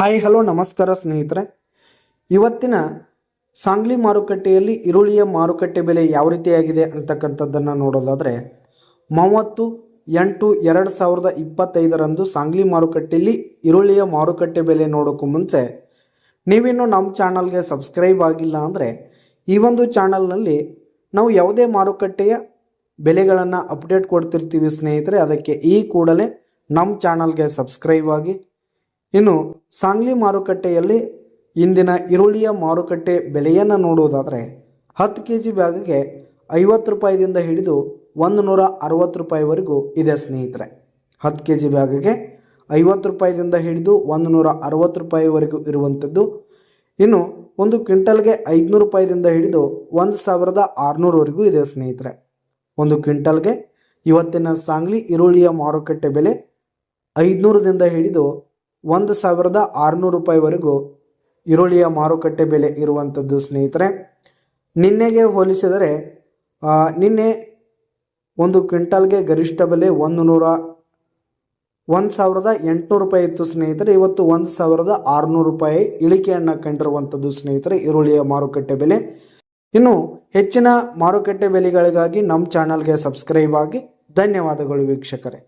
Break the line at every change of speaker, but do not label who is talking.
Hi hello ನಮಸ್ಕಾರ ಸ್ನೇಹಿತರೆ. ಇವತ್ತಿನ ಸಾಂಗ್ಲಿ ಮಾರುಕಟ್ಟೆಯಲ್ಲಿ ಈರುಳ್ಳಿಯ ಮಾರುಕಟ್ಟೆ ಬೆಲೆ ಯಾವ ರೀತಿಯಾಗಿದೆ ಅಂತಕ್ಕಂಥದ್ದನ್ನು ನೋಡೋದಾದರೆ, ಮೂವತ್ತು ಎಂಟು ಎರಡು ಸಾವಿರದ ಇಪ್ಪತ್ತೈದರಂದು ಸಾಂಗ್ಲಿ ಮಾರುಕಟ್ಟೆಯಲ್ಲಿ ಈರುಳ್ಳಿಯ ಮಾರುಕಟ್ಟೆ ಬೆಲೆ ನೋಡೋಕ್ಕೂ ಮುಂಚೆ, ನೀವಿನ್ನು ನಮ್ಮ ಚಾನಲ್ಗೆ ಸಬ್ಸ್ಕ್ರೈಬ್ ಆಗಿಲ್ಲ ಅಂದರೆ, ಈ ಒಂದು ಚಾನಲ್ನಲ್ಲಿ ನಾವು ಯಾವುದೇ ಮಾರುಕಟ್ಟೆಯ ಬೆಲೆಗಳನ್ನು ಅಪ್ಡೇಟ್ ಕೊಡ್ತಿರ್ತೀವಿ ಸ್ನೇಹಿತರೆ. ಅದಕ್ಕೆ ಈ ಕೂಡಲೇ ನಮ್ಮ ಚಾನಲ್ಗೆ ಸಬ್ಸ್ಕ್ರೈಬ್ ಆಗಿ ಇನ್ನು ಸಾಂಗ್ಲಿ ಮಾರುಕಟ್ಟೆಯಲ್ಲಿ ಇಂದಿನ ಈರುಳ್ಳಿಯ ಮಾರುಕಟ್ಟೆ ಬೆಲೆಯನ್ನು ನೋಡುವುದಾದರೆ ಹತ್ತು ಕೆ ಜಿ ಬ್ಯಾಗಿಗೆ ಐವತ್ತು ರೂಪಾಯಿದಿಂದ ಹಿಡಿದು ಒಂದು ನೂರ ಅರವತ್ತು ರೂಪಾಯಿವರೆಗೂ ಇದೆ ಸ್ನೇಹಿತರೆ. ಹತ್ತು ಕೆ ಜಿ ಬ್ಯಾಗಿಗೆ ಐವತ್ತು ರೂಪಾಯಿದಿಂದ ಹಿಡಿದು ಒಂದು ನೂರ ಅರವತ್ತು ರೂಪಾಯಿವರೆಗೂ ಇರುವಂಥದ್ದು. ಇನ್ನು ಒಂದು ಕ್ವಿಂಟಲ್ಗೆ ಐದುನೂರು ರೂಪಾಯಿದಿಂದ ಹಿಡಿದು ಒಂದು ಸಾವಿರದ ಆರುನೂರವರೆಗೂ ಇದೆ ಸ್ನೇಹಿತರೆ. ಒಂದು ಕ್ವಿಂಟಲ್ಗೆ ಇವತ್ತಿನ ಸಾಂಗ್ಲಿ ಈರುಳ್ಳಿಯ ಮಾರುಕಟ್ಟೆ ಬೆಲೆ ಐದುನೂರದಿಂದ ಹಿಡಿದು ಒಂದು ಸಾವಿರದ ಆರುನೂರು ರೂಪಾಯಿವರೆಗೂ ಈರುಳ್ಳಿಯ ಮಾರುಕಟ್ಟೆ ಬೆಲೆ ಇರುವಂಥದ್ದು, ಸ್ನೇಹಿತರೆ. ನಿನ್ನೆಗೆ ಹೋಲಿಸಿದರೆ ನಿನ್ನೆ ಒಂದು ಕ್ವಿಂಟಲ್ಗೆ ಗರಿಷ್ಠ ಬೆಲೆ ಒಂದು ನೂರ ಒಂದು ಸಾವಿರದ ಎಂಟುನೂರು ರೂಪಾಯಿ ಇತ್ತು, ಸ್ನೇಹಿತರೆ. ಇವತ್ತು ಒಂದು ಸಾವಿರದ ಆರುನೂರು ರೂಪಾಯಿ ಇಳಿಕೆಯನ್ನು ಕಂಡಿರುವಂಥದ್ದು, ಸ್ನೇಹಿತರೆ, ಈರುಳ್ಳಿಯ ಮಾರುಕಟ್ಟೆ ಬೆಲೆ. ಇನ್ನು ಹೆಚ್ಚಿನ ಮಾರುಕಟ್ಟೆ ಬೆಲೆಗಳಿಗಾಗಿ ನಮ್ಮ ಚಾನಲ್ಗೆ ಸಬ್ಸ್ಕ್ರೈಬ್ ಆಗಿ. ಧನ್ಯವಾದಗಳು ವೀಕ್ಷಕರೇ.